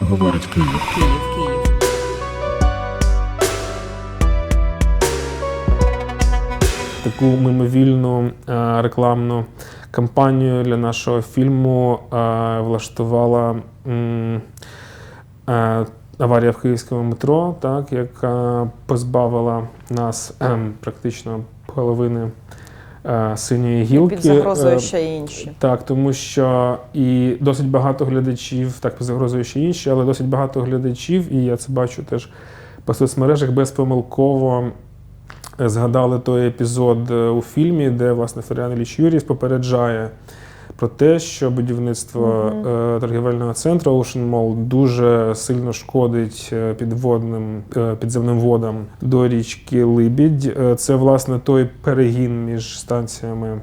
Говорить Київ. Київ, Київ. таку мимовільну е, рекламну кампанію для нашого фільму е, влаштувала е, аварія в київському метро, так, яка позбавила нас ем, практично половини синьої гілки. Під загрозою Е, ще інші. так, тому що і досить багато глядачів, так під загрозою ще інші, але досить багато глядачів, і я це бачу теж по соцмережах, безпомилково е, згадали той епізод е, у фільмі, де власне Феріан Ліч Юріс попереджає про те, що будівництво Мгм. е, торгівельного центру Ocean Mall дуже сильно шкодить е, підводним е, підземним водам до річки Либідь. Це власне той перегін між станціями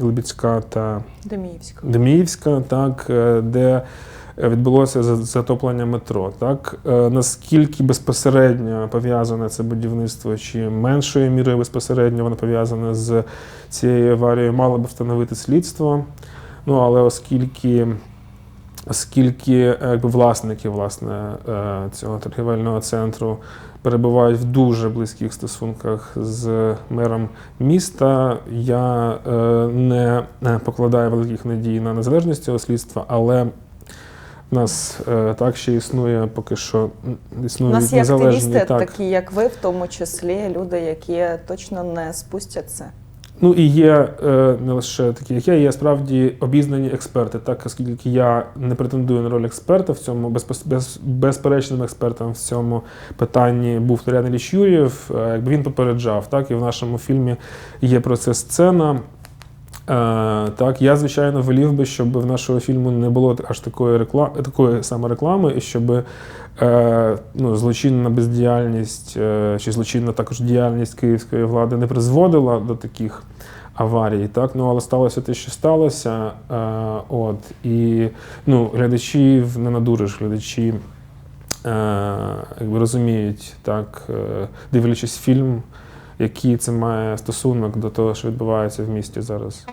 Либідська та Деміївська. Деміївська, так, де відбулося за- затоплення метро. Так, наскільки безпосередньо пов'язане це будівництво, чи меншою мірою безпосередньо воно пов'язане з цією аварією, мало би встановити слідство. Ну, але оскільки, оскільки е, якби, власники власне, е, цього торгівельного центру перебувають в дуже близьких стосунках з мером міста, я е, не покладаю великих надій на незалежність цього слідства, але в нас так ще існує поки що м, У нас є активісти, так. такі як ви, в тому числі люди, які точно не спустять це. Ну і є е, не лише такі, як я, є справді обізнані експерти, так оскільки я не претендую на роль експерта в цьому, безпос- без, безперечним експертом в цьому питанні був Торян Ілліч Юрєв, е, якби він попереджав, так і в нашому фільмі є про це сцена. Е, так, я звичайно волів би, щоб в нашого фільму не було аж такої реклами, такої саме і щоб е, ну, злочинна бездіяльність е, чи злочинна також діяльність київської влади не призводила до таких аварій. Так? Ну, але сталося те, що сталося. От, і ну, глядачів не надуриш, глядачі якби розуміють, так, дивлячись фільм, який це має стосунок до того, що відбувається в місті зараз.